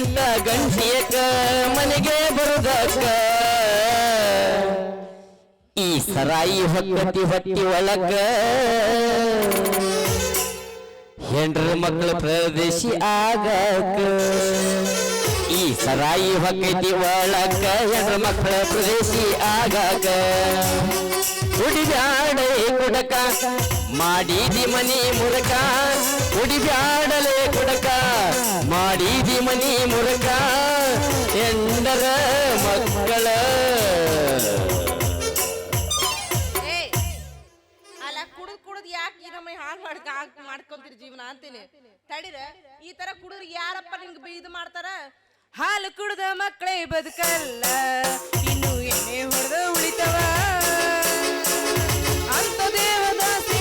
ಎಂಟ ಗಂಟೆಯಕ್ಕ ಮನೆಗೆ ಬರುದಕ್ಕ. ಈ ಸರಾಯಿ ಹೊತ್ತಿ ಹೊಟ್ಟಿ ಒಳಗ ಹೆಂಡ್ರ ಮಕ್ಕಳ ಪ್ರದೇಶಿ ಆಗಕ ಈ ಸರಾಯಿ ಹೊಕ್ಕತಿ ಒಳಗ ಹೆಂಡ್ರ ಮಕ್ಕಳ ಪ್ರದೇಶಿ ಆಗಾಕ ಉಡಿಬ್ಯಾಡೇ ಕುಡಕ. ಮಾಡಿದಿ ಮನಿ ಮುರಕ. ಕುಡಿಬ್ಯಾಡಲೇ ಕುಡಕ. ಮಾಡಿದಿ ಮನಿ ಮುರಕ. ಎಂಡರ ಮಕ್ಕಳ. ಮಾಡ್ಕೊಂತೀರಿ ಜೀವನ ಅಂತೀನಿ. ತಡಿರ, ಈ ತರ ಕುಡಿದ್ರೆ ಯಾರಪ್ಪ ನಿಮ್ಗೆ ಇದು ಮಾಡ್ತಾರ? ಹಾಲು ಕುಡಿದ ಮಕ್ಕಳೇ ಬದುಕಲ್ಲ, ಇನ್ನು ಎಣ್ಣೆ ಹೊಡೆದ ಉಳಿತವ. ಅಂತ ದೇವದಾಸಿ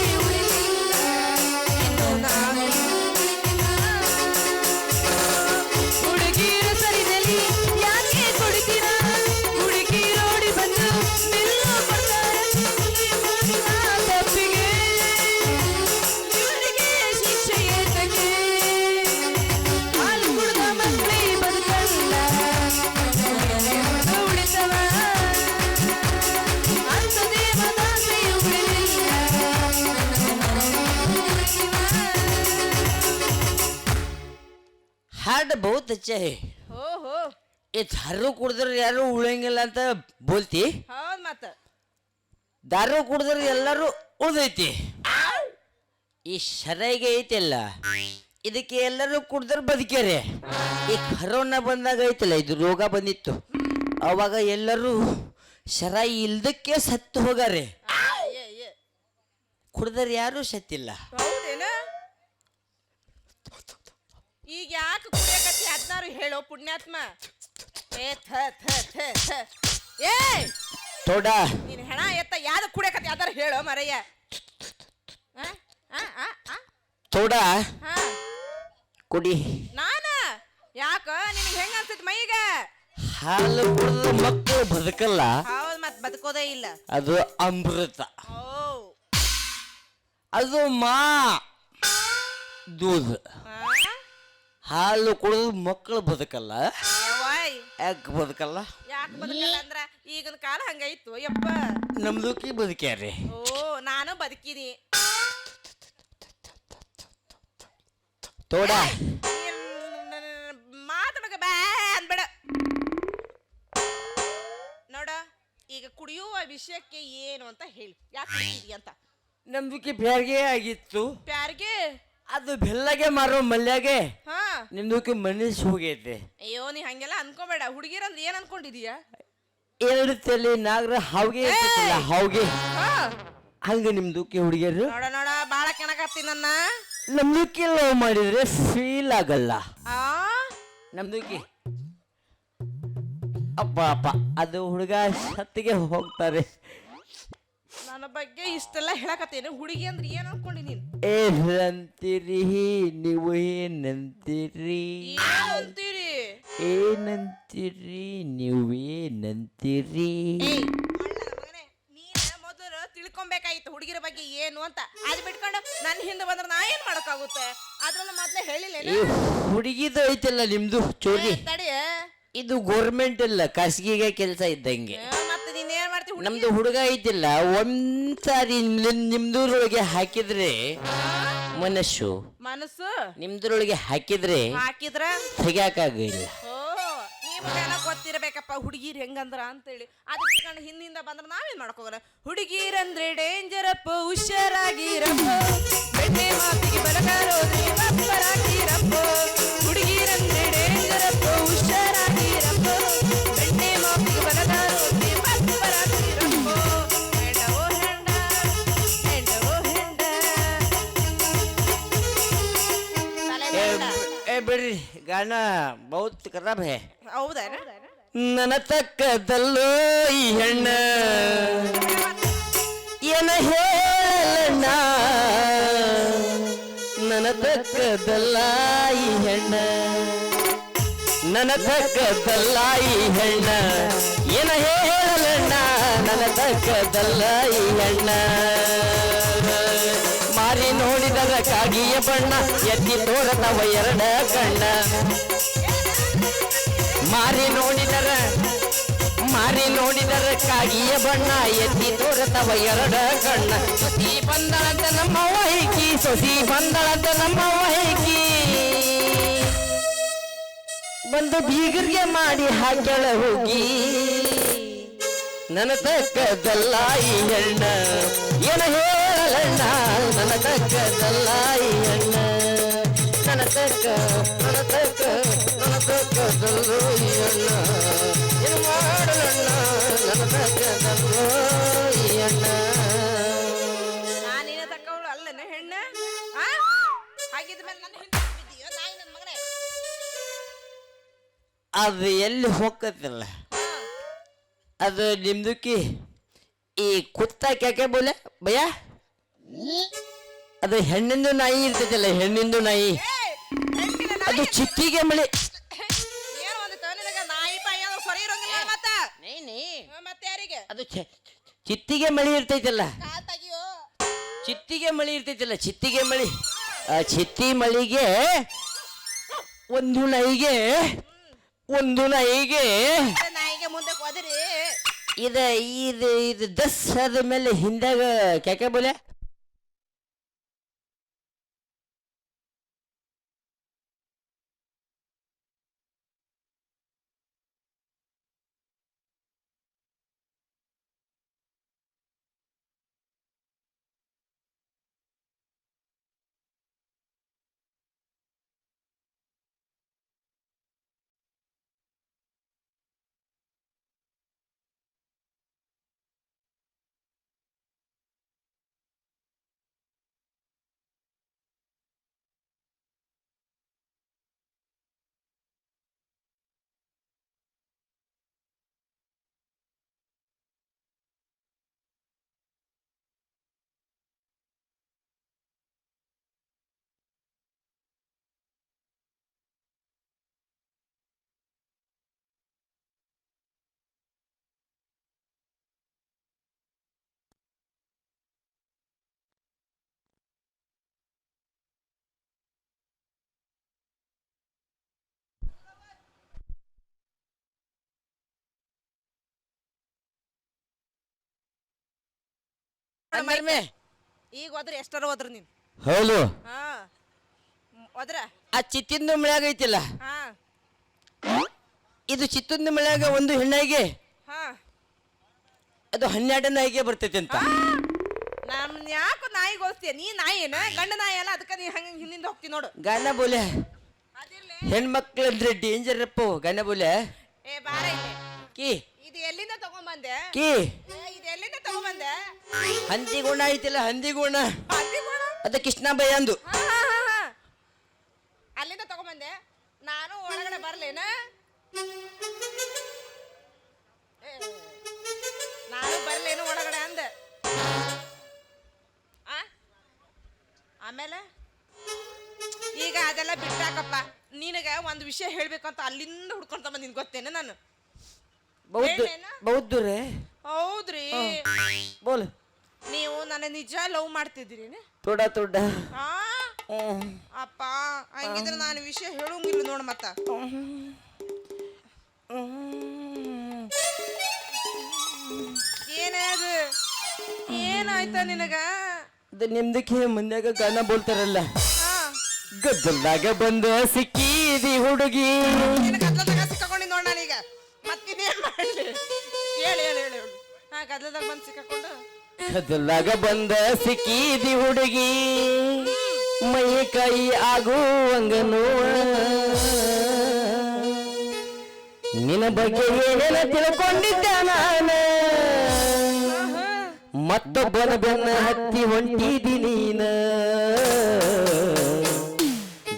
ಬಹುತ್ ಅಚ್ಚ ಹೇ ಹೋ ಹೋ ಈ ದಾರು ಕುಡಿದ್ರೆ ಯಾರು ಉಳಿಯಂಗಿಲ್ಲ ಅಂತ ಬೋಲ್ತಿ? ಹೌದ್ ಮತ್ತ. ದಾರು ಕುಡಿದ್ರೆ ಎಲ್ಲರೂ ಉಳಿದೈತಿ. ಈ ಶರೈಗೆ ಐತಿಲ್ಲ. ಇದಕ್ಕೆ ಎಲ್ಲರೂ ಕುಡಿದ್ರೆ ಬದುಕ್ಯಾರೆ. ಈ ಕರೋನಾ ಬಂದಾಗ ಐತಿಲ್ಲ ಇದು ರೋಗ ಬಂದಿತ್ತು. ಅವಾಗ ಎಲ್ಲರೂ ಶರಾಯಿ ಇಲ್ದಕ್ಕೆ ಸತ್ತು ಹೋಗಾರೆ. ಕುಡಿದ್ರೆ ಯಾರೂ ಸತ್ತಿಲ್ಲ. ಹೌದೇನ? ಈಗ ಯಾಕೆ ಕುಡಿಯಕತ್ತಿ ಹೇಳೋ ಪುಣ್ಯಾತ್ಮ. ಏ ಥ ಥ ಥ ಥ ಏ! ತೋಡ ನೀನ್ ಹೆಣ ಎತ್ತ ಯಾವ್ದು ಕುಡಿಯಕತ್ತಿ ಯಾವ್ದಾರು ಹೇಳೋ ಮರಯ್ಯ. ಆ? ಆ, ಆ, ಆ? ತೋಡ ಹಾ. ಕುಡಿ. ನಾನ? ಯಾಕ? ನಿನಗೆ ಹೆಂಗ ಅನ್ಸುತ್ತೆ ಮೈಗೆ? ಹಾಲು ಕುಡಿದ ಮಕ್ಕಳು ಬದುಕಲ್ಲ. ಹೌದು ಮತ್ ಬದುಕೋದೇ ಇಲ್ಲ. ಅದು ಅಮೃತ. ಓ. ಅದು ಮಾ. ದೂದ್. ಆ? ಹಾಲು ಕುಡಿದು ಮಕ್ಕಳು ಬದುಕಲ್ಲ? ಯಾಕೆ ಬದುಕಲ್ಲ? ಯಾಕೆ ಬದುಕಲ್ಲ ಅಂದ್ರ ಈಗಿನ ಕಾಲ ಹಂಗಾಯ್ತು ಯಪ್ಪ. ನಮ್ದುಕಿ ಬದುಕ್ಯಾರಿ ಓ ನಾನು ಬದುಕಿನಿ. ತೋಡ. ಮಾತಾಡಕ ಬ್ಯಾ ಅನ್ಬೇಡ ನೋಡ ಈಗ ಕುಡಿಯುವ ವಿಷಯಕ್ಕೆ ಏನು ಅಂತ ಹೇಳಿ. ಯಾಕೆ ಅಂತ? ನಮ್ದುಕಿ ಬ್ಯಾರ್ಗೆ ಆಗಿತ್ತು. ಪ್ಯಾರಿಗೆ ಅದು ಬೆಲ್ಲಗೆ ಮಾರೋ ಮಲ್ಯಾಗೆ ಹಾ. ನಿಮ್ದುಕಿ ಮನಸ್ಸು ಹೋಗೈತೆ ಅಯ್ಯೋ ನೀ ಹಂಗೆಲ್ಲ ಅನ್ಕೋಬೇಡ. ಹುಡುಗಿರಂದ್ರೆ ಏನ್ ಅನ್ಕೊಂಡಿದೀಯ? ಎರಡು ತಲೆ ನಾಗರ ಹಾವ್ಗೆ ಇರ್ತೈತಲ್ಲ ಹಾವ್ಗೆ. ಹಾ. ಹಂಗ ನಿಮ್ದುಕಿ ಹುಡುಗಿಯರು? ನೋಡ ನೋಡ ಬಾಳ ಕೆಣಕತ್ತಿ ನನ್ನ. ನಮ್ದಕ್ಕೆ ಲವ್ ಮಾಡಿದ್ರೆ ಫೀಲ್ ಆಗಲ್ಲ. ಆ? ನಮ್ದುಕಿ ಅಪ್ಪ ಅಪ್ಪ ಅದು ಹುಡುಗ ಸತ್ತಿಗೆ ಹೋಗ್ತಾರೆ. ನನ್ನ ಬಗ್ಗೆ ಇಷ್ಟೆಲ್ಲ ಹೇಳಕತ್ತೇನೆ. ಹುಡುಗಿ ಅಂದ್ರೆ ಏನ್ ಅನ್ಕೊಂಡಿ ನೀನ್? ಏನಂತೀರಿ? ನೀವು ಏನಂತೀರಿ? ಏನ್ ಅಂತೀರಿ ಏನಂತೀರಿ? ನೀವು ಏನಂತೀರಿ? ಏಯ್, ಅಲ್ಲ ಮಗನೇ, ನೀನ ಮೊದಲು ತಿಳ್ಕೊಬೇಕಾಗಿತ್ತು ಹುಡುಗಿರ ಬಗ್ಗೆ ಏನು ಅಂತ. ಅದು ಬಿಟ್ಕೊಂಡು ನನ್ನ ಹಿಂದೆ ಬಂದ್ರೆ ನಾ ಏನ್ ಮಾಡಕ್ಕಾಗುತ್ತೆ? ಅದ್ರನ್ನ ಮೊದ್ಲೇ ಹೇಳಿಲ್ಲ ಹುಡುಗಿದು ಐತಲ್ಲ ನಿಮ್ದು? ಚೋರಿ. ತಡಿ. ಇದು ಗೋರ್ಮೆಂಟ್ ಇಲ್ಲ ಖಾಸಗಿಗೆ ಕೆಲಸ ಇದ್ದಂಗೆ. ಏ, ನಮ್ದು ಹುಡುಗ ಇದ್ದಿಲ್ಲ ಒಂದ್ಸಾರಿ ನಿಮ್ದೂರೊಳಗೆ ಹಾಕಿದ್ರೆ ಮನಸ್ಸು ಮನಸ್ಸು? ನಿಮ್ದ್ರೊಳಗೆ ಹಾಕಿದ್ರೆ ಹಾಕಿದ್ರೆ? ತೆಗ್ಯಾಕಾಗಿಲ್ಲ ನಿಮ್ಗೆಲ್ಲ ಗೊತ್ತಿರಬೇಕಪ್ಪ ಹುಡುಗಿರ್ ಹೆಂಗಂದ್ರ ಅಂತೇಳಿ. ಅದಕ್ಕೆ ಕಂಡು ಹಿಂದಿಂದ ಬಂದ್ರೆ ನಾವೇನ್ ಮಾಡಕ್ಕೋಗಲ್ಲ ಹುಡುಗಿರಂದ್ರೆ ಡೇಂಜರಪ್ಪ ಹುಷಾರಾಗಿರಪ್ಪ. ಬೆಣ್ಣೆ ಮಾತಿಗೆ ಬಲಗಾರೋದ್ರೆ ಹುಡುಗಿರಂದ್ರೆ ಡೇಂಜರಪ್ಪ ಹುಷಾರಾಗಿರಪ್ಪ. ಗಾನ ಬಹುತ್ ಖರಾಬ್ ಹೇ ಹೌದೇನ ನನ್ನ ತಕ್ಕದಲ್ಲೋ ಈ ಹೆಣ್ಣ. ಏನ ಹೇಳಣ್ಣ ನನ್ನ ತಕ್ಕದಲ್ಲ ಈ ಹೆಣ್ಣ. ನನ್ನ ತಕ್ಕದಲ್ಲ ಈ ಹೆಣ್ಣ. ಏನ ಹೇಳಣ್ಣ ನನ ತಕ್ಕದಲ್ಲ ಈ ಹೆಣ್ಣ. ಕಾಗಿಯ ಬಣ್ಣ ಎತ್ತಿ ತೋರತವ ಎರಡ ಕಣ್ಣ. ಮಾರಿ ನೋಡಿದರ ಮಾರಿ ನೋಡಿದರ ಕಾಗಿಯ ಬಣ್ಣ ಎತ್ತಿ ತೋರತವ ಎರಡ ಕಣ್ಣ. ಸೊಸಿ ಬಂದಳಂತ ನಮ್ಮ ವಹಿಕಿ ಸೊಸಿ ಬಂದಳಂತ ನಮ್ಮ ವಹಿಕಿ ಬಂದು ಬೀಗರಿಗೆ ಮಾಡಿ ಹಾಕ್ಯಾಳ ಹೋಗಿ ನನ್ನ ತಕ್ಕದಲ್ಲ ಈ ಹೆಣ್ಣ. ಏನ ಹೇಳಣ್ಣ ನನ್ನ ತಕ್ಕ ಈ ಹೆಣ್ಣ. ನನ್ನ ತಕ್ಕ ನನ್ನ ತಕ್ಕ ನನ್ನ ತಕ್ಕದಲ್ಲ ಈ ಹೆಣ್ಣ. ಏನು ಮಾಡಲಣ್ಣ ನನ್ನ ತಕ್ಕ ಈ ಹೆಣ್ಣ. ನಾನೇನ ತಕ್ಕವಳು ಅಲ್ಲನ ಹೆಣ್ಣ? ಹಾಗಿದ್ಮೇಲೆ ನನ್ನ ಹಿಂದೆ ಬಿದ್ದೀಯೋ ನಾಯಿ ನನ್ನ ಮಗನೇ? ಅದು ಎಲ್ಲಿ ಹೋಗತ್ತಿಲ್ಲ. ಅದು ನಿಮ್ದುಕಿ ಈ ಕುತ್ತ ಕ್ಯಾಕೆ ಬೋಲೆ ಭಯ? ಅದು ಹೆಣ್ಣಿಂದು ನಾಯಿ ಇರ್ತೈತಲ್ಲ ಹೆಣ್ಣಿಂದು ನಾಯಿ. ಅದು. ಚಿತ್ತಿಗೆ ಮಳಿ. ಅದು ಚಿತ್ತಿಗೆ ಮಳಿ ಇರ್ತೈತಲ್ಲ. ಚಿತ್ತಿಗೆ ಮಳಿ ಇರ್ತೈತಲ್ಲ ಚಿತ್ತಿಗೆ ಮಳಿ. ಆ ಚಿತ್ತಿ ಮಳಿಗೆ ಒಂದು ನಾಯಿಗೆ ಒಂದು ನಾಯಿಗೆ. ಇದ ಇದು ಇದು ದಸ್ ಆದ ಮೇಲೆ ಹಿಂದಾಗ ಕೆಕೆ ಬೋಲೆ? ಅಂದರ್ಮೆ ಈಗ ಹೋದ್ರೆ ಎಷ್ಟರ ಹೋದ್ರು ನೀನು? ಹೌದು. ಹಾ. ಹೋದ್ರ ಆ ಚಿತ್ತಿಂದು ಮಳೆಯಾಗ ಐತಿಲ್ಲ? ಹಾ. ಇದು ಚಿತ್ತಿಂದ ಮಳೆಯಾಗ ಒಂದು ಹೆಣ್ಣಾಗಿ ಹಾ. ಅದು ಹನ್ನೆರಡು ನಾಯಿಗೆ ಬರ್ತೈತಿ ಅಂತ. ನಮ್ ಯಾಕೋ ನಾಯಿ ಗೋಸ್ತೀಯ ನೀ ನಾಯಿ ಏನ? ಗಂಡ ನಾಯಿ ಅಲ್ಲ? ಅದಕ್ಕೆ ನೀ ಹಂಗ ಹಿಂದಿಂದ ಹೋಗ್ತೀನಿ ನೋಡು. ಗಾನ ಬೋಲೆ. ಅದಿರ್ಲಿ. ಹೆಣ್ಮಕ್ಳು ಅಂದ್ರೆ ಡೇಂಜರ್ ಅಪ್ಪ ಗಾನ ಬೋಲೆ. ಏ ಬಾರ ಇಲ್ಲಿ. ಕಿ. ಇದು ಎಲ್ಲಿಂದ ತಗೊಂಬಂದೆ? ಕಿ. ಏ, ಇದು ಎಲ್ಲಿಂದ ತಗೊಂಬಂದೆ? ಹಂದಿ ಗುಣ ಐತಿಲ್ಲ ಹಂದಿ ಗುಣ ಅಲ್ಲಿ. ಅದ ಕೃಷ್ಣ ಬೈ ಅಂದು. ಹಾ, ಹಾ, ಹಾ, ಹಾ. ಅಲ್ಲಿಂದ ತಗೊಂಬಂದೆ. ನಾನು ಒಳಗಡೆ ಬರ್ಲೇನ? ಏ, ನಾನು ಬರ್ಲೇನು ಒಳಗಡೆ ಅಂದೆ. ಆ? ಆಮೇಲೆ? ಈಗ ಅದೆಲ್ಲ ಬಿಟ್ಟಾಕಪ್ಪ. ನೀನಗ ಒಂದು ವಿಷಯ ಹೇಳ್ಬೇಕಂತ ಅಲ್ಲಿಂದ ಹುಡ್ಕೊಂತ ಬಂದಿನ್ ಗೊತ್ತೇನೆ ನಾನು? ಬೌದ್ಧ? ಬೌದ್ಧರೇ? ಹೌದ್ರಿ. ಬೋಲ್. ನೀವು ನನ್ನ ನಿಜ ಲವ್ ಮಾಡ್ತಿದ್ದೀರಿ ತೋಡ ತೋಡ. ಆ ಅಪ್ಪ ಹಂಗಿದ್ರೆ ನಾನು ವಿಷಯ ಹೇಳಂಗಿಲ್ಲ ನೋಡ ಮತ್ತ. ಏನೇ ಅದು? ಏನಾಯ್ತ ನಿನಗ? ಅದು ನಿಮ್ದಕ್ಕೆ ಮುಂದಾಗ ಗಾನ ಬೋಲ್ತಾರಲ್ಲ? ಹಾ. ಗದ್ದಲ್ದಾಗ ಬಂದ ಸಿಕ್ಕಿದಿ ಹುಡುಗಿ. ನಾನೀಗ ಮತ್ತಿನ್ನೇನ್ ಮಾಡ್ಲಿ? ಹೇಳಿ ಹೇಳಿ ಹೇಳಿ ಹೇಳಿ. ಹಾ ಗದ್ಲದಾಗ ಬಂದು ಸಿಕ್ಕಾಕೊಂಡು? ಗದ್ದಲ್ದಾಗ ಬಂದ ಸಿಕ್ಕಿದಿ ಹುಡುಗಿ ಮೈ ಕೈ ಆಗುವಂಗ ನೋವ ನಿನ್ನ ಬಗ್ಗೆ ಏನೇನ ತಿಳ್ಕೊಂಡಿದ್ದ ನಾನು? ಮತ್ತೊಬ್ಬನ ಬೆನ್ನ ಹತ್ತಿ ಹೊಂಟಿದಿ ನೀನ?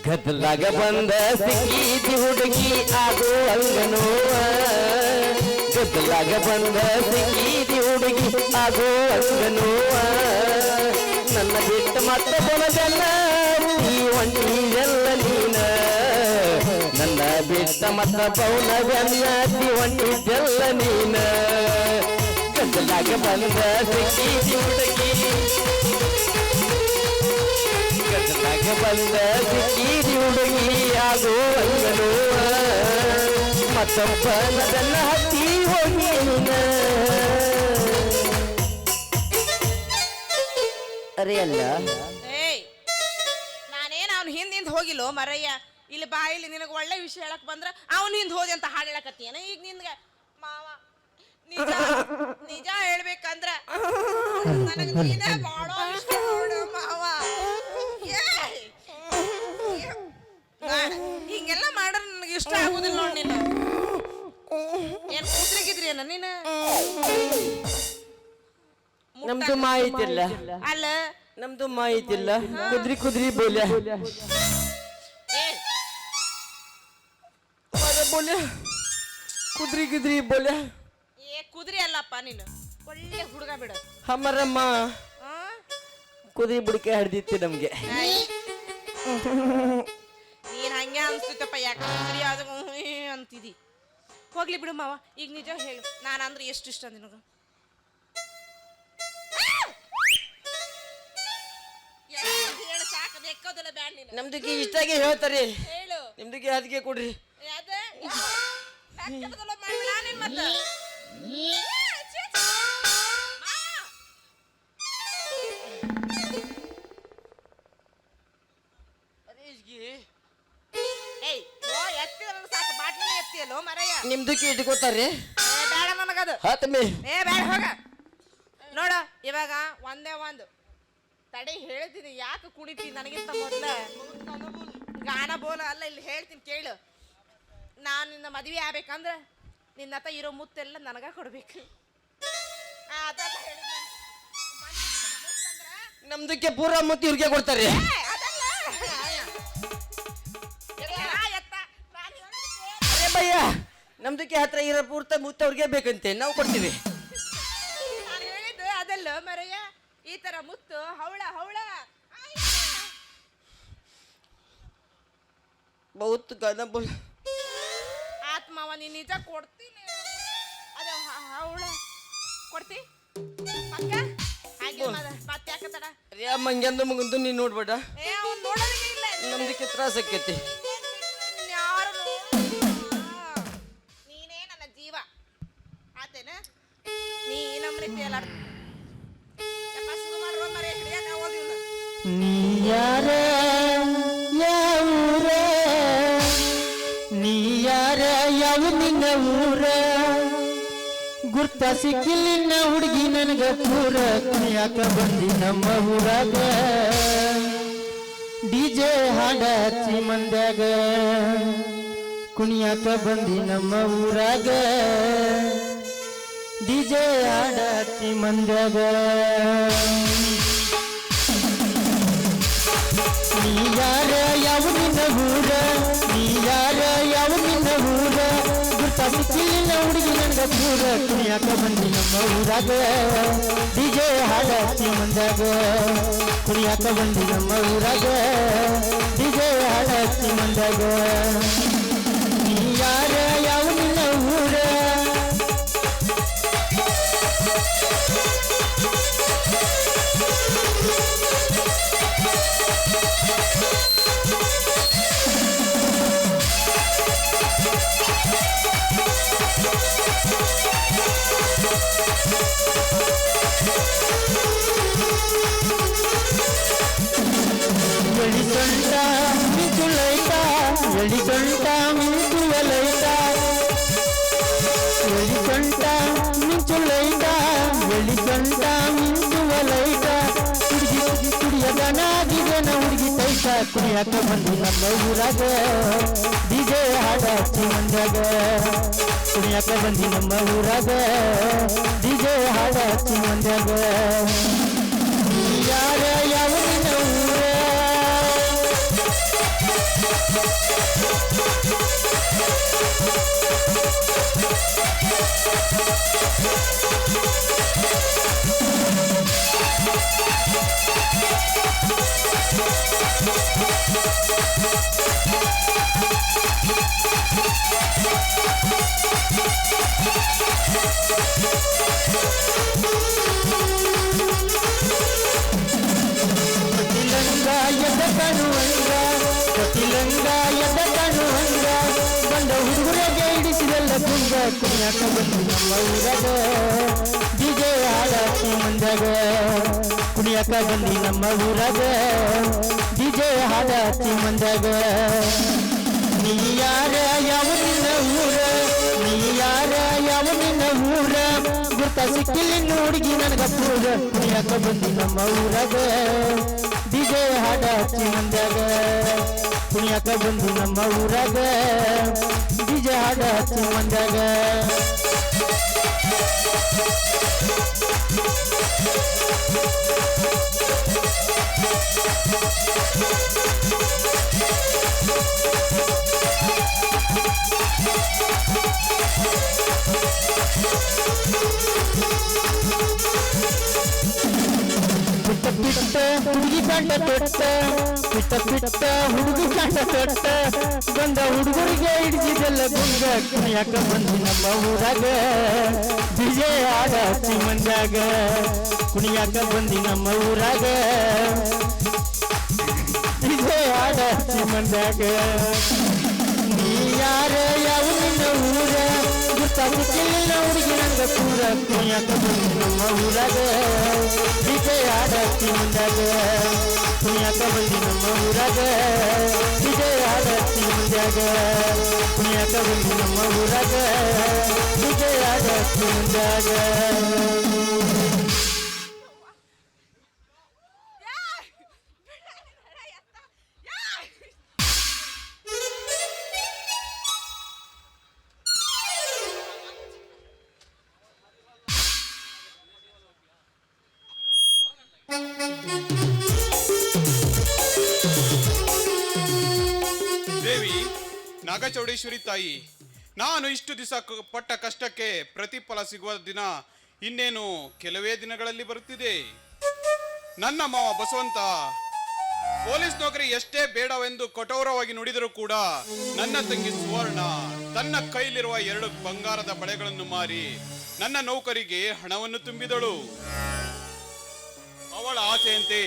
ಗದ್ದಲಾಗ ಬಂದ ಸಿಕ್ಕಿದಿ ಹುಡುಗಿ ಆಗೋ ಅಂಗನೋವ ಗದ್ದಲಾಗ ಬಂದ ಸಿಕ್ಕಿದಿ ಹುಡುಗಿ ಆಗೋ ಅಂಗನೋವ ನನ್ನ ಬಿಟ್ಟ ಮತ್ತೊಬ್ಬನ ಬಣದಲ್ಲ ಹತ್ತಿ ಎಲ್ಲ ನೀನ. ನನ್ನ ಬಿಟ್ಟ ಮತ್ತ ಪೌನವೆಲ್ಲ ಹೊಂಟಿದೆಲ್ಲ ನೀನ. ಗದ್ದಲಾಗ ಬಂದ ಸಿಕ್ಕಿದಿ ಹುಡುಗಿ. ಗದ್ದಲಾಗ ಬಂದ ಸಿಕ್ಕಿದಿ ಹುಡುಗಿ ಆಗೋ ಅಂಗನೋವ ಬೆನ್ನ ಹತ್ತಿ ಹೋಗಿನ ಅರೆ ಅಲ್ಲ ಏಯ್, ನಾನೇನ್ ಅವ್ನ ಹಿಂದಿಂದ ಹೋಗಿಲ್ಲೋ ಮರಯ್ಯ? ಇಲ್ಲಿ ಬಾ, ಇಲ್ಲಿ ನಿನಗೆ ಒಳ್ಳೆ ವಿಷಯ ಹೇಳಕ್ ಬಂದ್ರ ಅವ್ನು ಹಿಂದ್ ಹೋದೆ ಅಂತ ಹಾಡು ಹೇಳಕತ್ತೀಯನ? ಈಗ ನಿನ್ಗೆ ಮಾವ, ನಿಜ ನಿಜ ಹೇಳ್ಬೇಕಂದ್ರ ನನಗೆ ನೀನೇ ಮಾಡೋ ಮಾವ. ಏಯ್! ಹಿಂಗೆಲ್ಲ ಮಾಡ್ರೆ ನನಗೆ ಇಷ್ಟ ಆಗುದಿಲ್ಲ ನೋಡಿ ನೀನು. ಏನ್ ಕೂತ್ರಿಗಿದ್ರಿ ಏನ ನೀನು? ನಮ್ದು ಮಾಹಿತಿ ಇಲ್ಲ ಅಲ್ಲ. ನಮ್ದು ಮಾಹಿತಿ ಇಲ್ಲ ಕುದ್ರಿ ಕುದ್ರಿ ಬೋಲ್ಯ. ಬೋಲ್ಯ. ಕುದ್ರಿ ಕುದ್ರಿ ಬೋಲ್ಯ. ಏ ಕುದ್ರಿ ಅಲ್ಲಪ್ಪ ನೀನು. ಒಳ್ಳೆ ಹುಡುಗ ಬಿಡು. ಹಮ್ಮರಮ್ಮ? ಕುದ್ರಿ ಬುಡಕೆ ಹಿಡ್ದಿತ್ತು ನಮ್ಗೆ. ಅನ್ಸ್ತಿತ್ತಪ್ಪ ಯಾಕೆ ಸರಿ ಆದ ಅಂತಿದಿ. ಹೋಗ್ಲಿ ಬಿಡು ಮಾವ ಈಗ ನಿಜ ಹೇಳು. ನಾನು ಅಂದ್ರೆ ಎಷ್ಟು ಇಷ್ಟ ನಿನಗ? ಹೇಳು ಸಾಕು ನೆಕ್ಕೋದಿಲ್ಲ ಬ್ಯಾಡ ನೀನು. ನಮ್ದಕ್ಕೆ ಇಷ್ಟಾಗಿ ಹೇಳ್ತಾರೆ. ಹೇಳು. ನಿಮ್ದಕ್ಕೆ ಅದಕ್ಕೆ ಕೊಡ್ರಿ. ಅದೇ ಮತ್ತೆ ನಿಮ್ದಕ್ಕೆ ಇಟ್ಕೋತಾರ್ರಿ ಏ, ಬೇಡ ನನಗದು. ಅದು ಮೇ. ಏ ಬೇಡ ಹೋಗ. ನೋಡ ಇವಾಗ ಒಂದೇ ಒಂದು. ತಡೆ ಹೇಳ್ತೀನಿ ಯಾಕೆ ಕುಣಿತಿ ನನಗಿಂತ ಮೊದಲ? ಗಾನ ಬೋಲ ಅಲ್ಲ ಇಲ್ಲಿ ಹೇಳ್ತೀನಿ ಕೇಳು. ನಾನು ನಿನ್ನ ಮದುವೆ ಆಗ್ಬೇಕಂದ್ರೆ ನಿನ್ನ ಹತ್ರ ಇರೋ ಮುತ್ತೆಲ್ಲ ನನಗ ಕೊಡ್ಬೇಕು. ಆ, ಅದಲ್ಲ ಹೇಳಿದ್ ನಾನು. ಮನ್ಸಿಗೆ ಮುತ್ತಂದ್ರ, ನಮ್ದಕ್ಕೆ ಪೂರ ಮುತ್ತಿ ಇವ್ರಿಗೆ ಕೊಡ್ತಾರೆ ಏ, ಅದಲ್ಲ. ಎತ್ತ, ಎತ್ತ. ನಾನ್ ಹೇಳಿದ್ದು ಕೇಳು. ಅರೆ ಭಯ್ಯ ನಮ್ದಕ್ಕೆ ಹತ್ರ ಇರೋ ಪೂರ್ತ ಮುತ್ತ ಅವ್ರಿಗೆ ಬೇಕಂತೆ ನಾವು ಕೊಡ್ತೀವಿ. ನಾನು ಹೇಳಿದ್ದು ಅದಲ್ಲ ಮರಯ್ಯ ಈ ತರ ಮುತ್ತು ಹವಳ ಹವಳ ಬಹುತ್ ಗಾನ ಬೋಲ್ ಆತ್ಮವ ನೀನ್ ನಿಜ ಕೊಡ್ತೀನಿ. ಅದ ಹವಳ ಕೊಡ್ತಿ? ಪಕ್ಕ ಹಾಗೆ ಮತ್ತೆ ಯಾಕತ್ತಡ ಆ ಮಂಗ್ಯಂದು ಮಗಂದು ನೀನ್ ನೋಡ್ಬೇಡ. ಏ ಅವ್ನು ನೋಡೋದಿಗೆ ಇಲ್ಲ. ನಮ್ದಕ್ಕೆ ತ್ರಾಸ ಆಕೈತಿ. ಯಾರ ಯಾವೂರ? ನೀ ಯಾರ ಯಾವ ನಿನ್ನ ಊರ? ಗುರ್ತ ಸಿಕ್ಕಿಲ್ಲಿನ ಹುಡುಗಿ ನನಗ ಪೂರ ಕುಣಿಯಾಕ ಬಂದಿ ನಮ್ಮ ಊರಾಗ. ಡಿಜೆ ಹಾಡ ಹಚ್ಚಿ ಮಂದ್ಯಾಗ ಕುಣಿಯಾಕ ಬಂದಿ ನಮ್ಮ ಊರಾಗ. ಡಿಜೆ ಆಡತಿ ಮಂದ್ಯಾಗ. ನೀ ಯಾರ ಯಾವ ನಿನ್ನ ಹೂರ ನೀ ಯಾರ ಯಾವ ನಿನ್ನ ಹೂರ ಗುರ್ತ ಸಿಕ್ಕಿಲ್ಲ ಹುಡುಗಿ ನಂಗ ಪೂರ ಕುಣಿಯಾಕ ಬಂದಿ ನಮ್ಮ ಊರಾಗ. ಡಿಜೆ ಹಾಡತಿ ಮಂದ್ಯಾಗ. ಕುಣಿಯಾಕ ಬಂದಿ ನಮ್ಮ ಊರಾಗ. ಡಿಜೆ ಹಾಡತಿ ಮಂದ್ಯಾಗ. ನೀ ಯಾರ వెళితొంటా మితులైతా వెళితొంటా ಕುಡಿಯಾಕ ಬಂದಿ ನಮ್ಮ ಊರಾಗ ಡಿಜೆ ಹಾಡ ಹಚ್ಚಿ ಮಂದ್ಯಾಗ ಕುಡಿಯಾಕ ಬಂದಿ ನಮ್ಮ ಊರಾಗ ಡಿಜೆ ಹಾಡ ಹಚ್ಚಿ ಮಂದ್ಯಾಗ ಯಾರ ಯಾವ ನಿನ್ನ ಊರ ಕೊಟ್ಟಿಲಂಗ ಎದ ಕಣುವಂಗ ಕೊಟ್ಟಿಲಂಗ ಎದ ಕಣುವಂಗ ಬಂದ ಹುಡುಗರಿಗೆ ಇಡಿಸಿದ ಗುಂಗ ಕುಣಿಯಾಕ ಬಂದಿ ನಮ್ಮ ಊರಾಗ ಡಿಜೆ ಹಾಡಾಕಿ ಮಂದ್ಯಾಗ ಬಂದಿ ನಮ್ಮ ಊರಾಗ ಡಿಜೆ ಹಾಡಾತಿ ಮಂದಾಗ ನೀ ಯಾರ ಯಾವ ನಿನ್ನ ಊರ? ನೀ ಯಾರ ಯಾವ ನಿನ್ನ ಊರ? ಗುರ್ತ ಸಿಕ್ಕಿಲ್ಲಿ ನೋಡಿಗಿ ನನಗ ಪೂರ ಕುಣಿಯಾಕ ಬಂದಿ ನಮ್ಮ ಊರಾಗ? ಡಿಜೆ ಹಾಡಾತಿ ಮಂದಾಗ ಕುಣಿಯಾಕ ಬಂದಿ ನಮ್ಮ ಊರಾಗ? ಡಿಜೆ ಹಾಡಾಕಿ ಪಿಟ್ಟ ಹುಡುಗಿ ಕಂಡ ತೊಟ್ಟ ಬಿಟ್ಟ ಬಿಟ್ಟ ಹುಡುಗಿ ಕಂಡ ತೊಟ್ಟ ಬಂದ ಹುಡುಗರಿಗೆ ಹಿಡಿದಿದ್ದೆಲ್ಲ ಗುಂಗ ಯಾಕ ಬಂದು ನಮ್ಮ ಊರಾಗ ವಿಜಯ ಆಡ ಮಂದ್ಯಾಗ ಕುಣಿಯಾಕ ಬಂದು ನಮ್ಮ ಊರಾಗ ವಿಜಯ ಆಡ ಮಂದ್ಯಾಗ ನೀ ಯಾರ ಯಾವ ನಿನ್ನ ಊರ ಹುಡುಗಿ ನಂಗ ಕುಣಿಯಾಕ ಬಂದು ನಮ್ಮ ಊರಾಗ ವಿಜಯ ಆಡತ್ತಿ ಮುಂದಾಗ ಪುಣ್ಯಾಕ ಬಂದಿ ನಮ್ಮ ಊರಾಗ. ವಿಜಯ ಆಡತ್ತಿ ಮುಂದಾಗ ಪುಣ್ಯಾಕ ಬಂದಿ ನಮ್ಮ ಊರಾಗ. ವಿಜಯ ಆಡತ್ತಿ ಮುಂದಾಗ ನಾಗಚೌಡೇಶ್ವರಿ ತಾಯಿ, ನಾನು ಇಷ್ಟು ದಿವಸ ಪಟ್ಟ ಕಷ್ಟಕ್ಕೆ ಪ್ರತಿಫಲ ಸಿಗುವ ದಿನ ಇನ್ನೇನು ಕೆಲವೇ ದಿನಗಳಲ್ಲಿ ಬರುತ್ತಿದೆ. ನನ್ನ ಮಾವ ಬಸವಂತ, ಪೊಲೀಸ್ ನೌಕರಿ ಎಷ್ಟೇ ಬೇಡವೆಂದು ಕಠೋರವಾಗಿ ನುಡಿದರೂ ಕೂಡ ನನ್ನ ತಂಗಿ ಸುವರ್ಣ ತನ್ನ ಕೈಲಿರುವ ಎರಡು ಬಂಗಾರದ ಬಳೆಗಳನ್ನು ಮಾರಿ ನನ್ನ ನೌಕರಿಗೆ ಹಣವನ್ನು ತುಂಬಿದಳು. ಅವಳ ಆಸೆಯಂತೆ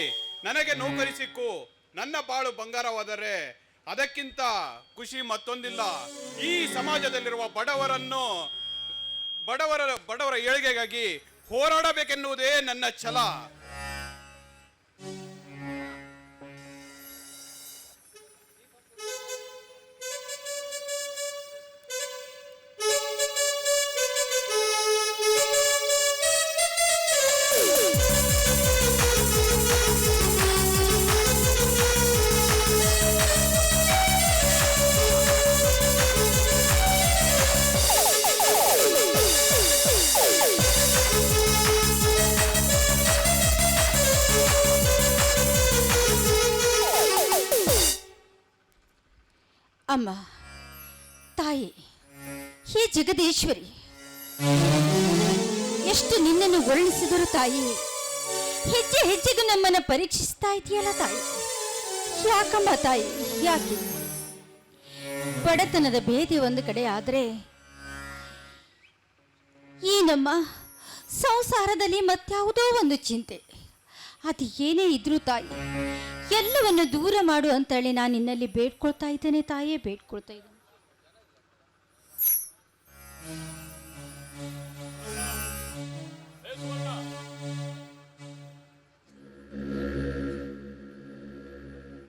ನನಗೆ ನೌಕರಿ ಸಿಕ್ಕು, ನನ್ನ ಬಾಳು ಬಂಗಾರವಾದರೆ ಅದಕ್ಕಿಂತ ಖುಷಿ ಮತ್ತೊಂದಿಲ್ಲ. ಈ ಸಮಾಜದಲ್ಲಿರುವ ಬಡವರನ್ನು ಬಡವರ ಬಡವರ ಏಳಿಗೆಗಾಗಿ ಹೋರಾಡಬೇಕೆನ್ನುವುದೇ ನನ್ನ ಛಲ. ಅಮ್ಮ, ತಾಯಿ, ಹೇ ಜಗದೀಶ್ವರಿ, ಎಷ್ಟು ನಿನ್ನನ್ನು ವರ್ಣಿಸಿದರು ತಾಯಿ? ಹೆಜ್ಜೆ ಹೆಜ್ಜೆಗೆ ನಮ್ಮನ್ನು ಪರೀಕ್ಷಿಸ್ತಾ ಇದೆಯಲ್ಲ ತಾಯಿ? ಯಾಕಮ್ಮ ತಾಯಿ, ಯಾಕೆ? ಬಡತನದ ಭೇದಿ ಒಂದು ಕಡೆ ಆದರೆ ಈ ನಮ್ಮ ಸಂಸಾರದಲ್ಲಿ ಮತ್ಯಾವುದೋ ಒಂದು ಚಿಂತೆ. ಅದು ಏನೇ ಇದ್ರೂ ತಾಯಿ ಎಲ್ಲವನ್ನು ದೂರ ಮಾಡು ಅಂತೇಳಿ ನಾನು ನಿನ್ನಲ್ಲಿ ಬೇಡ್ಕೊಳ್ತಾ ಇದ್ದೇನೆ ತಾಯೇ ಬೇಡ್ಕೊಳ್ತಾ ಇದ್ದೇನೆ.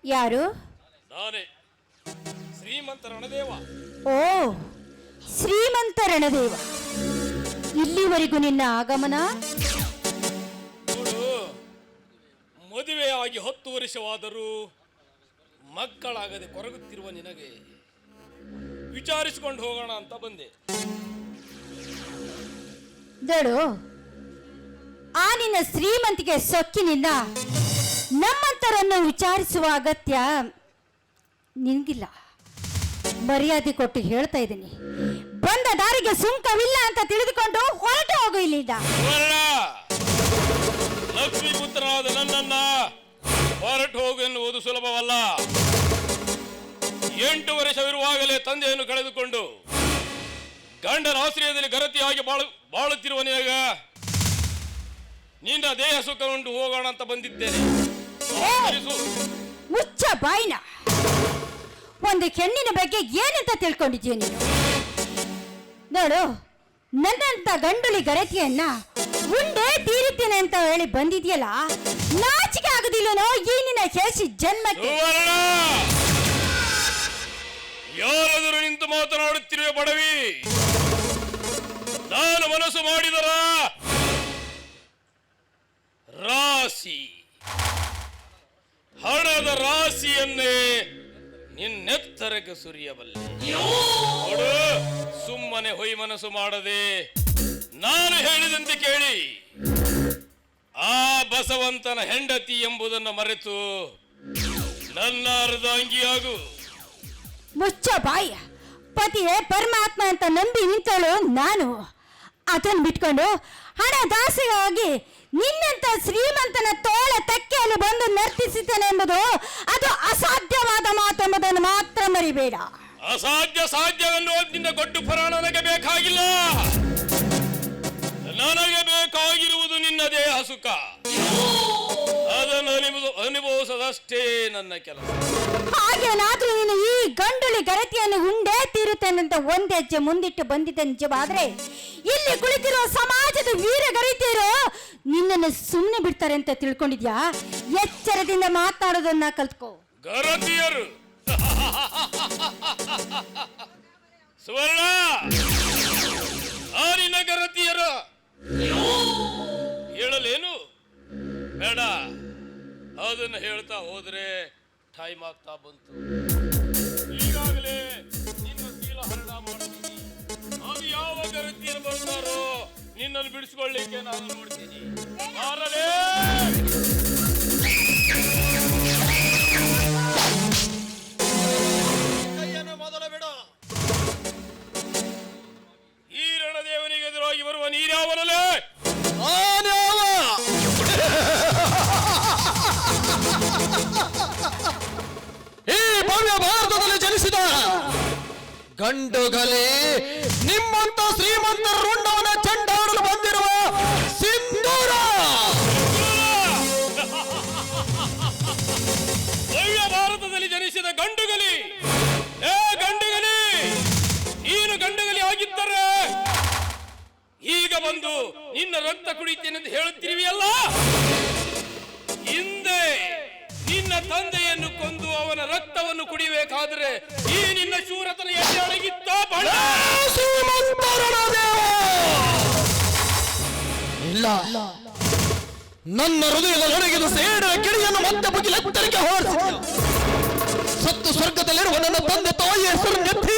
ಯಾರು? ನಾನೇ. ಶ್ರೀಮಂತ ರಣದೇವ. ಓ ಶ್ರೀಮಂತ ರಣದೇವ. ಇಲ್ಲಿವರೆಗೂ ನಿನ್ನ ಆಗಮನ? ಮದುವೆಯಾಗಿ ಹತ್ತು ವರ್ಷವಾದರೂ ಮಕ್ಕಳಾಗದೆ ಕೊರಗುತ್ತಿರುವ ನಿನಗೆ ವಿಚಾರಿಸಿಕೊಂಡು ಹೋಗೋಣ ಅಂತ ಬಂದೆ. ದಡು ಆ ನಿನ್ನ ಶ್ರೀಮಂತಿಗೆ ಸೊಕ್ಕಿನಿಂದ ನಮ್ಮಂತರನ್ನು ವಿಚಾರಿಸುವ ಅಗತ್ಯ ನಿನಗಿಲ್ಲ. ಮರ್ಯಾದೆ ಕೊಟ್ಟು ಹೇಳ್ತಾ ಇದ್ದೀನಿ. ಬಂದ ದಾರಿಗೆ ಸುಂಕವಿಲ್ಲ ಅಂತ ತಿಳಿದುಕೊಂಡು ಹೊರಟು ಹೋಗು ಇಲ್ಲಿಂದ. ಲಕ್ಷ್ಮೀ ಪುತ್ರನಾದ ನನ್ನನ್ನ ಹೊರಟು ಹೋಗು ಎನ್ನುವುದು ಸುಲಭವಲ್ಲ. ಎಂಟು ವರ್ಷವಿರುವಾಗಲೇ ತಂದೆಯನ್ನು ಕಳೆದುಕೊಂಡು ಗಂಡನ ಆಶ್ರಯದಲ್ಲಿ ಗರತಿಯಾಗಿ ಬಾಳು ಬಾಳುತ್ತಿರುವ ನಿನಗ ನಿನ್ನ ದೇಹ ಸುಖಗೊಂಡು ಹೋಗೋಣ ಅಂತ ಬಂದಿದ್ದೇನೆ. ಮುಚ್ಚ ಬಾಯಿನ. ಒಂದು ಹೆಣ್ಣಿನ ಬಗ್ಗೆ ಏನಂತ ತಿಳ್ಕೊಂಡಿದ್ಯೋ ನೀನು? ನೋಡು, ನನ್ನಂತ ಗಂಡುಲಿ ಗರತಿಯನ್ನ ಉಂಡೆ ತೀರುತ್ತೇನೆ ಅಂತ ಹೇಳಿ ಬಂದಿದ್ಯಲ್ಲ, ನಾಚಿಕೆ ಆಗುದಿಲ್ಲನೋ ಈ ನಿನ್ನ ಕೇಸಿ ಜನ್ಮಕ್ಕೆ. ಯಾರಾದರೂ ನಿಂತು ಮಾತನಾಡುತ್ತಿರುವೆ ಬಡವಿ, ನಾನು ಮನಸ್ಸು ಮಾಡಿದರ ರಾಶಿ. ಹಣದ ರಾಶಿಯನ್ನೇ ನಿನ್ನೆತ್ತರಕ್ಕೆ ಸುರಿಯಬಲ್ಲೆ. ಸುಮ್ಮನೆ ಹೊಯ್ ಮನಸ್ಸು ಮಾಡದೆ ನಾನು ಹೇಳಿದಂತೆ ಕೇಳಿ. ಆ ಬಸವಂತನ ಹೆಂಡತಿ ಎಂಬುದನ್ನು ಮರೆತು ನನ್ನ ಅರ್ಧಾಂಗಿಯಾಗು ಮುಚ್ಚ ಬಾಯ. ಪತಿಯೇ ಪರಮಾತ್ಮ ಅಂತ ನಂಬಿ ನಿಂತಳು ನಾನು. ಅದನ್ನು ಬಿಟ್ಕೊಂಡು ಹಣ ದಾಸಿಗಾಗಿ ನಿನ್ನಂತ ಶ್ರೀಮಂತನ ತೋಳ ತಕ್ಕೆಯಲ್ಲಿ ಬಂದು ನರ್ತಿಸುತ್ತೇನೆ ಎಂಬುದು ಅದು ಅಸಾಧ್ಯವಾದ ಮಾತು ಎಂಬುದನ್ನು ಮಾತ್ರ ಮರಿಬೇಡ. ಅಸಾಧ್ಯ ಸಾಧ್ಯವನ್ನು ನಿನ್ನ ಕೊಟ್ಟು ಪುರಾಣ ನನಗೆ ಬೇಕಾಗಿಲ್ಲ. ನನಗೆ ಬೇಕಾಗಿರುವುದು ನಿನ್ನ ದೇಹ ಸುಖ. ಅದನ್ನು ಅನುಭವ ಅನುಭವಿಸದಷ್ಟೇ ನನ್ನ ಕೆಲಸ. ಹಾಗೇನಾದ್ರೂ ನೀನು ಈ ಗಂಡುಳಿ ಗರತಿಯನ್ನು ಉಂಡೇ ತೀರುತ್ತೇನಂತ ಒಂದ್ ಹೆಜ್ಜೆ ಮುಂದಿಟ್ಟು ಬಂದಿದ್ದ ನಿಜವಾದ್ರೆ. ಇಲ್ಲಿ ಕುಳಿತಿರೋ ಸಮಾಜದ ವೀರ ಗರಿತಿಯರು ನಿನ್ನನ್ನು ಸುಮ್ಮನೆ ಬಿಡ್ತಾರೆ ಅಂತ ತಿಳ್ಕೊಂಡಿದ್ಯಾ? ಎಚ್ಚರದಿಂದ ಮಾತಾಡೋದನ್ನ ಕಲ್ತ್ಕೋ. ಗರತಿಯರು ಸುವರ್ಣ! ಆರಿನ ನಿನ್ನ ಗರತಿಯರು ಹೇಳಲೇನು? ಬೇಡ. ಅದನ್ನು ಹೇಳ್ತಾ ಹೋದ್ರೆ ಟೈಮ್ ಆಗ್ತಾ ಬಂತು. ಈಗಾಗಲೇ ನಿನ್ನ ಚೀಲ ಹರಣ ಮಾಡ್ತೀನಿ. ಯಾವ ರೀತಿಯಲ್ಲಿ ಬರ್ತಾರೋ ನಿನ್ನನ್ನು ಬಿಡಿಸ್ಕೊಳ್ಳಿಕ್ಕೆ ನಾನು ನೋಡ್ತೀನಿ. ನೀರ್ಯಾವನಲ್ಲೇ ಈ ಭವ್ಯ ಭಾರತದಲ್ಲಿ ಜನಿಸಿದ ಗಂಡುಗಲೇ ನಿಮ್ಮಂತ ಶ್ರೀಮಂತ ರುಂಡವನ ಬಂದು ನಿನ್ನ ರಕ್ತ ಕುಡಿತೇನೆ ಅಂತ ಹೇಳುತ್ತಿರುವಿಯಲ್ಲ? ಹಿಂದೆ ನಿನ್ನ ತಂದೆಯನ್ನು ಕೊಂದು ಅವನ ರಕ್ತವನ್ನು ಕುಡಿಬೇಕಾದ್ರೆ ಈ ನಿನ್ನ ಶೂರತನ ಶ್ರೀಮಂತ ರಣದೇವ ಇಲ್ಲ. ನನ್ನ ಹೃದಯದ ನಡಗಿದ ಸೇಡಿನ ಕಿಡಿಯನ್ನು ಮತ್ತೆ ಬಗ್ಗೆ ಎತ್ತರಿಕೆ ಹೊರಡಿಸಿದ ಸತ್ತು ಸ್ವರ್ಗದಲ್ಲಿರುವ ನನ್ನ ತಂದೆ ತಾಯಿಯ ಹೆಸರು ನೆತ್ತಿ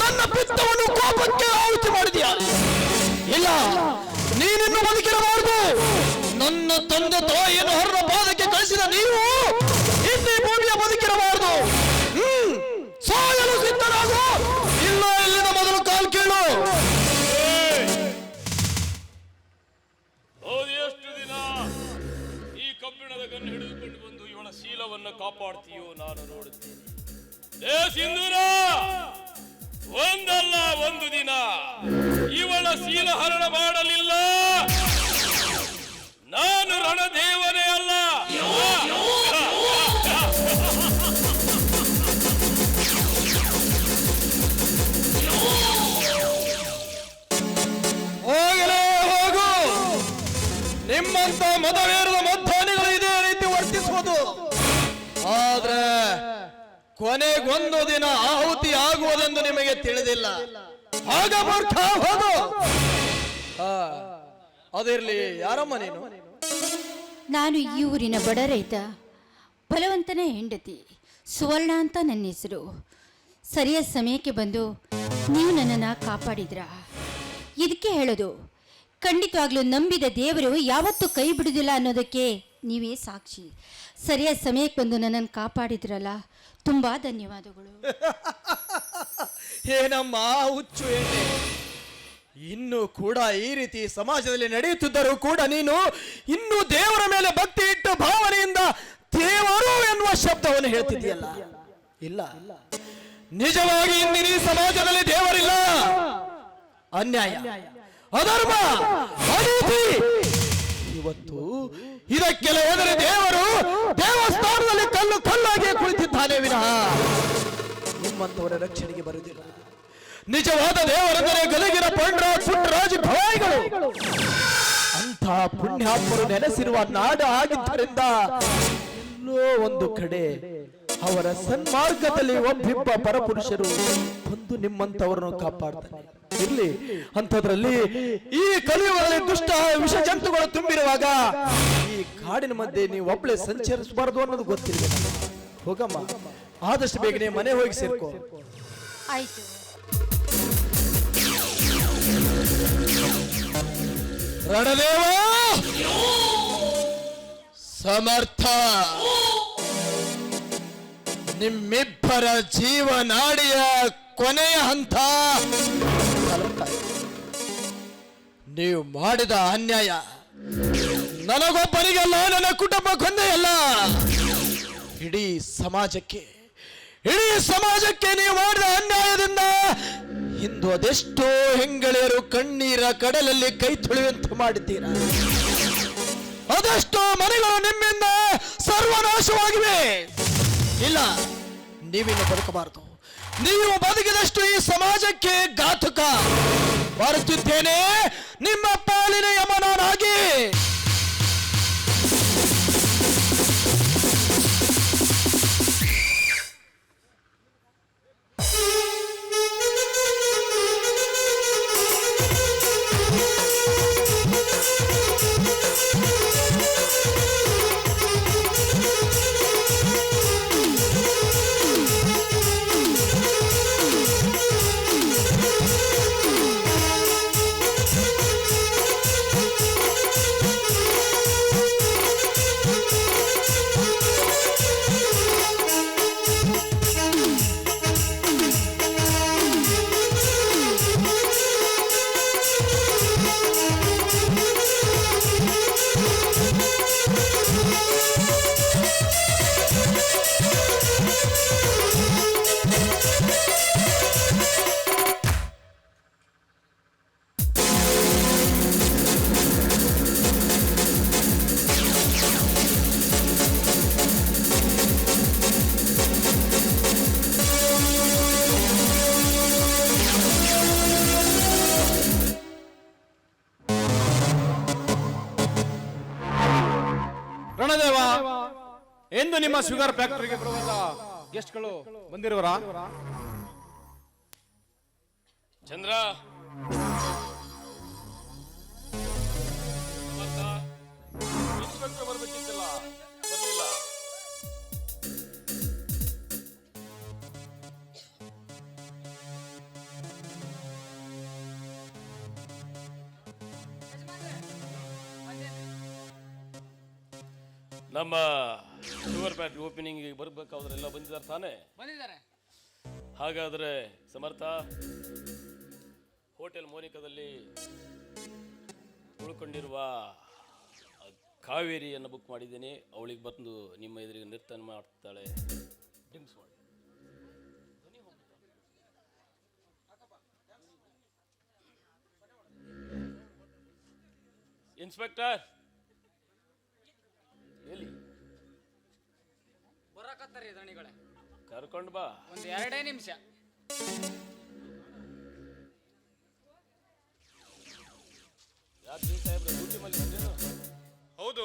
ನನ್ನ ಪಿತ್ತವನ್ನು ಕೋಪಕ್ಕೆ ಆಹುತಿ ಮಾಡಿದೀಯ ಇಲ್ಲ. ನೀನಿನ್ನು ಬದುಕಿರಬಾರದು ನನ್ನ ತಂದೆ ತಾಯಿಯನ್ನು ಹೊರ ಪಾದಕ್ಕೆ ಕಳಿಸಿದ ನೀವು ಇನ್ನು ಭೂಮಿಯ ಬದುಕಿರಬಾರದು ಹ್ಮ್. ಸಾಯಲು ಸಿದ್ಧರಾಗು ಇಲ್ಲ, ಇಲ್ಲಿನ ಮೊದಲು ಕಾಲ್ ಕೇಳು. ಎಷ್ಟು ದಿನ ಈ ಕಬ್ಬಿಣದ ಗನ್ನು ಹಿಡಿದುಕೊಂಡು ಬಂದು ಇವಳ ಶೀಲವನ್ನು ಕಾಪಾಡ್ತೀಯೋ ನಾನು ನೋಡುತ್ತೇನೆ. ಒಂದಲ್ಲ ಒಂದು ದಿನ. ಇವಳ ಶೀಲ ಹರಣ ಮಾಡಲಿಲ್ಲ. ನಾನು ರಣದೇವನೇ ಅಲ್ಲ. ಕೊನೆಗೊಂದು ದಿನ ಆಹುತಿ ಆಗುವುದೆಂದು ನಿಮಗೆ ತಿಳಿದಿಲ್ಲ. ಆಗ ಅದಿರ್ಲಿ, ಯಾರಮ್ಮ ನೀನು? ನಾನು ಈ ಊರಿನ ಬಡ ರೈತ, ಬಲವಂತನ ಹೆಂಡತಿ, ಸುವರ್ಣ ಅಂತ ನನ್ನ ಹೆಸರು. ಸರಿಯಾದ ಸಮಯಕ್ಕೆ ಬಂದು ನೀವು ನನ್ನನ್ನು ಕಾಪಾಡಿದ್ರ? ಇದಕ್ಕೆ ಹೇಳೋದು, ಖಂಡಿತವಾಗ್ಲೂ ನಂಬಿದ ದೇವರು ಯಾವತ್ತೂ ಕೈ ಬಿಡುವುದಿಲ್ಲ ಅನ್ನೋದಕ್ಕೆ ನೀವೇ ಸಾಕ್ಷಿ. ಸರಿಯಾದ ಸಮಯಕ್ಕೆ ಬಂದು ನನ್ನನ್ನು ಕಾಪಾಡಿದ್ರಲ್ಲ ತುಂಬ ಧನ್ಯವಾದಗಳು. ಏನಮ್ಮ, ಹುಚ್ಚು ಎಣ್ಣೆ ಇನ್ನು ಕೂಡ ಈ ರೀತಿ ಸಮಾಜದಲ್ಲಿ ನಡೆಯುತ್ತಿದ್ದರೂ ಕೂಡ ನೀನು ಇನ್ನು ದೇವರ ಮೇಲೆ ಭಕ್ತಿ ಇಟ್ಟು ಭಾವನೆಯಿಂದ ದೇವರು ಎನ್ನುವ ಶಬ್ದವನ್ನು ಹೇಳ್ತಿದ್ದೀಯಲ್ಲ? ಇಲ್ಲ. ನಿಜವಾಗಿ ಇಂದಿನ ಈ ಸಮಾಜದಲ್ಲಿ ದೇವರಿಲ್ಲ. ಅನ್ಯಾಯ. ಅಧರ್ಮ. ಇವತ್ತು ಇದಕ್ಕೆಲ್ಲ ಹೋದರೆ ದೇವರು ದೇವಸ್ಥಾನದಲ್ಲಿ ಕಲ್ಲು ಕಲ್ಲಾಗಿ ಕುಳಿತಿದ್ದಾನೆ ವಿನಃ ನಿಮ್ಮಂತವರ ರಕ್ಷಣೆಗೆ ಬರುವುದಿಲ್ಲ. ನಿಜವಾದ ದೇವರೆಂದರೆ ಗಲಗಿನ ಪಂಡ್ರಾಜ್ ಪುಟ್ಟರಾಜ ಭವಾಯಿಗಳು ಅಂತ ಪುಣ್ಯಾತ್ಮರು ನೆಲೆಸಿರುವ ನಾಡ ಆಗಿದ್ದರಿಂದ ಎಲ್ಲೋ ಒಂದು ಕಡೆ ಅವರ ಸನ್ಮಾರ್ಗದಲ್ಲಿ ಒಬ್ಬಿಬ್ಬ ಪರಪುರುಷರು ಬಂದು ನಿಮ್ಮಂತವರನ್ನು ಕಾಪಾಡ್ತಾರೆ. ಇಲ್ಲಿ ಅಂಥದ್ರಲ್ಲಿ ಈ ಕಲಿಯುವಲ್ಲಿ ದುಷ್ಟ ವಿಷ ಜಂತುಗಳು ತುಂಬಿರುವಾಗ ಈ ಕಾಡಿನ ಮಧ್ಯೆ ನೀವು ಒಬ್ಬಳೆ ಸಂಚರಿಸಬಾರದು ಅನ್ನೋದು ಗೊತ್ತಿಲ್ಲ. ಹೋಗಮ್ಮ. ಆದಷ್ಟು ಬೇಗನೆ ಮನೆ ಹೋಗಿ ಸೇರ್ಕೋ. ಆಯ್ತು. ರಣದೇವ! ಸಮರ್ಥ! ನಿಮ್ಮಿಬ್ಬರ ಜೀವನಾಡಿಯ ಕೊನೆಯ ಹಂತ. ನೀವು ಮಾಡಿದ ಅನ್ಯಾಯ. ನನಗೊಬ್ಬರಿಗೆಲ್ಲ ನನ್ನ ಕುಟುಂಬಕ್ಕೊಂದೇ ಅಲ್ಲ ಇಡೀ ಸಮಾಜಕ್ಕೆ ಇಡೀ ಸಮಾಜಕ್ಕೆ ನೀವು ಮಾಡಿದ ಅನ್ಯಾಯದಿಂದ ಇಂದು ಅದೆಷ್ಟೋ ಹೆಂಗಳೆಯರು ಕಣ್ಣೀರ ಕಡಲಲ್ಲಿ ಕೈ ತುಳಿಯುವಂತೆ ಮಾಡಿದ್ದೀರಾ? ಅದೆಷ್ಟೋ ಮನೆಗಳು ನಿಮ್ಮಿಂದ ಸರ್ವನಾಶವಾಗಿವೆ. ಇಲ್ಲ, ನೀವಿನ್ನು ಬದುಕಬಾರದು. ನೀವು ಬದುಕಿದಷ್ಟು ಈ ಸಮಾಜಕ್ಕೆ ಘಾತುಕ. ಬರುತ್ತಿದ್ದೇನೆ ನಿಮ್ಮ ಪಾಲಿನ ಯಮನಾಗಿ ಎಂದು ನಿಮ್ಮ ಶುಗರ್ ಫ್ಯಾಕ್ಟರಿಗೆ ಬರುವಂತ ಗೆಸ್ಟ್ಗಳು ಬಂದಿರುವರ? ಚಂದ್ರ. ನಮ್ಮ ಶುಗರ್ ಬ್ಯಾಟ್ ಓಪನಿಂಗ್ ಬರ್ಬೇಕಾದ್ರೆಲ್ಲ ಬಂದಿದ್ದಾರೆ ತಾನೇ? ಬಂದಿದ್ದಾರೆ. ಹಾಗಾದ್ರೆ ಸಮರ್ಥ ಹೋಟೆಲ್ ಮೋನಿಕಾದಲ್ಲಿ ಉಳ್ಕೊಂಡಿರುವ ಕಾವೇರಿಯನ್ನು ಬುಕ್ ಮಾಡಿದ್ದೀನಿ. ಅವಳಿಗೆ ಬಂದು ನಿಮ್ಮ ಎದುರಿಗೆ ನೃತ್ಯ ಮಾಡ್ತಾಳೆ. ಡ್ರಿಂಕ್ಸ್ ಮಾಡಿ. ಇನ್ಸ್ಪೆಕ್ಟರ್! ಎಲ್ಲಿ? ಬರ್ತಾರೆ ದಣಿಗಳೇ. ಕರ್ಕೊಂಡ್ ಬಾ. ಒಂದ್ ಎರಡೇ ನಿಮಿಷ. ಯಾಕೆ ಸಾಹೇಬ್ರೆ ಡ್ಯೂಟಿ ಮೇಲೆ ಬಂದೇನು ಹೌದು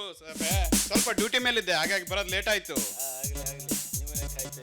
ಸ್ವಲ್ಪ ಡ್ಯೂಟಿ ಮೇಲಿದ್ದೆ ಹಾಗಾಗಿ ಬರೋದು ಲೇಟ್ ಆಯ್ತು. ಆಗಲಿ ಆಗಲಿ. ನಿಮ್ಮನೆ ಕಾಯ್ತಾ